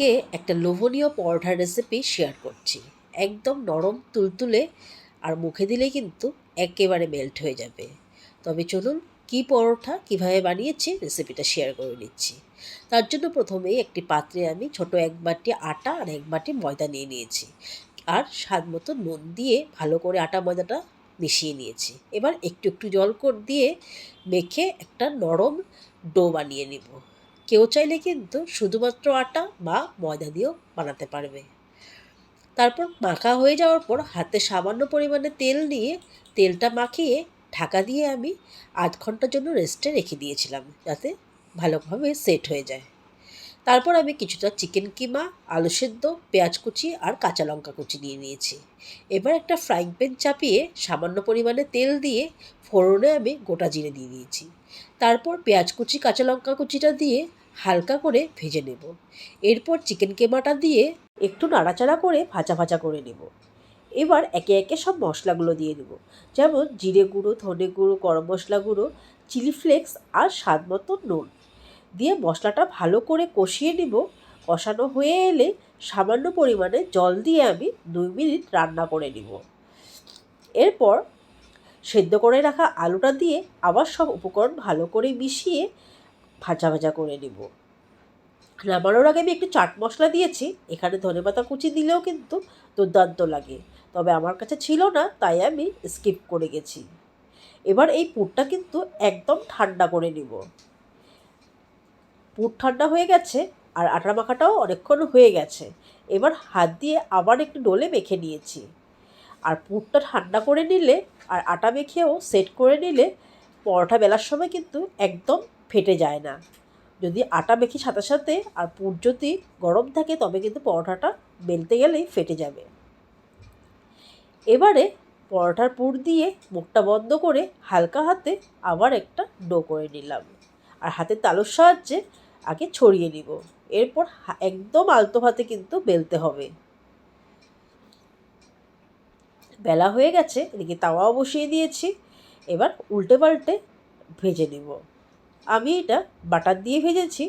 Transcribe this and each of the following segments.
আজকে একটা লোভনীয় পরোটার রেসিপি শেয়ার করছি। একদম নরম, তুলতুলে, আর মুখে দিলে কিন্তু একেবারে মেল্ট হয়ে যাবে। তবে চলুন, কি পরোটা, কীভাবে বানিয়েছি রেসিপিটা শেয়ার করে নিচ্ছি। তার জন্য প্রথমেই একটি পাত্রে আমি ছোট এক বাটি আটা আর এক বাটি ময়দা নিয়ে নিয়েছি। আর স্বাদ মতো নুন দিয়ে ভালো করে আটা ময়দাটা মিশিয়ে নিয়েছি। এবার একটু একটু জল কর দিয়ে মেখে একটা নরম ডো বানিয়ে নিব। কেউ চাইলে কিন্তু শুধুমাত্র আটা বা ময়দা দিয়েও বানাতে পারবে। তারপর মাখা হয়ে যাওয়ার পর হাতে সামান্য পরিমাণে তেল নিয়ে তেলটা মাখিয়ে ঢাকা দিয়ে আমি আধ ঘণ্টার জন্য রেস্টে রেখে দিয়েছিলাম যাতে ভালোভাবে সেট হয়ে যায়। তারপর আমি কিছুটা চিকেন কিমা, আলু সেদ্ধ, পেঁয়াজ কুচি আর কাঁচা লঙ্কা কুচি নিয়ে নিয়েছি। এবার একটা ফ্রাইং প্যান চাপিয়ে সামান্য পরিমাণে তেল দিয়ে ফোড়নে আমি গোটা জিরে দিয়ে দিয়েছি। তারপর পেঁয়াজ কুচি, কাঁচা লঙ্কা কুচিটা দিয়ে হালকা করে ভেজে নেব। এরপর চিকেন কেমাটা দিয়ে একটু নাড়াচাড়া করে ভাজা ভাজা করে নেব। এবার একে একে সব মশলাগুলো দিয়ে দেবো। যেমন জিরে গুঁড়ো, ধনে গুঁড়ো, গরম মশলা গুঁড়ো, চিলি ফ্লেক্স আর স্বাদ মতো নুন। দিয়ে মশলাটা ভালো করে কষিয়ে নিব। কষানো হয়ে এলে সামান্য পরিমাণে জল দিয়ে আমি দুই মিনিট রান্না করে নিব। এরপর সেদ্ধ করে রাখা আলুটা দিয়ে আবার সব উপকরণ ভালো করে মিশিয়ে ভাজা ভাজা করে নিব। নামানোর আগে আমি একটু চাট মশলা দিয়েছি। এখানে ধনেপাতা কুচি দিলেও কিন্তু দুর্দান্ত লাগে। তবে আমার কাছে ছিল না, তাই আমি স্কিপ করে গেছি। এবার এই পুরটা কিন্তু একদম ঠান্ডা করে নিব। পুর ঠান্ডা হয়ে গেছে আর আটা মাখাটাও অনেকক্ষণ হয়ে গেছে। এবার হাত দিয়ে আবার একটু ডোলে মেখে নিয়েছি। আর পুরটা ঠান্ডা করে নিলে আর আটা মেখেও সেট করে নিলে পরোটা বেলার সময় কিন্তু একদম ফেটে যায় না। যদি আটা মেখে সাথে সাথে আর পুর যদি গরম থাকে, তবে কিন্তু পরোটাটা বেলতে গেলেই ফেটে যাবে। এবারে পরোটার পুর দিয়ে মুখটা বন্ধ করে হালকা হাতে আবার একটা ডো করে নিলাম। আর হাতের তালুর সাহায্যে আগে ছড়িয়ে নিব। এরপর একদম আলতো হাতে কিন্তু বেলতে হবে। বেলা হয়ে গেছে, এদিকে তাওয়াও বসিয়ে দিয়েছি। এবার উল্টে পাল্টে ভেজে নেব। আমি এটা বাটার দিয়ে ভেজেছি,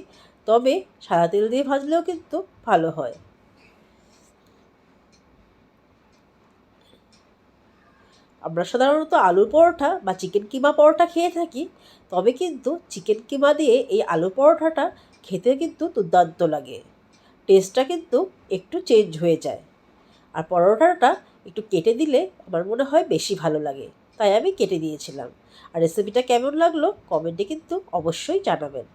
তবে সাদা তেল দিয়ে ভাজলেও কিন্তু ভালো হয়। আমরা সাধারণত আলু পরোটা বা চিকেন কিমা পরোটা খেয়ে থাকি, তবে কিন্তু চিকেন কিমা দিয়ে এই আলু পরোটাটা খেতে কিন্তু দুর্দান্ত লাগে। টেস্টটা কিন্তু একটু চেঞ্জ হয়ে যায়। আর পরোটাটা একটু কেটে দিলে আমার মনে হয় বেশি ভালো লাগে। তাই আমি কেটে দিয়েছিলাম। আর রেসিপিটা কেমন লাগল কমেন্টে কিন্তু অবশ্যই জানাবেন।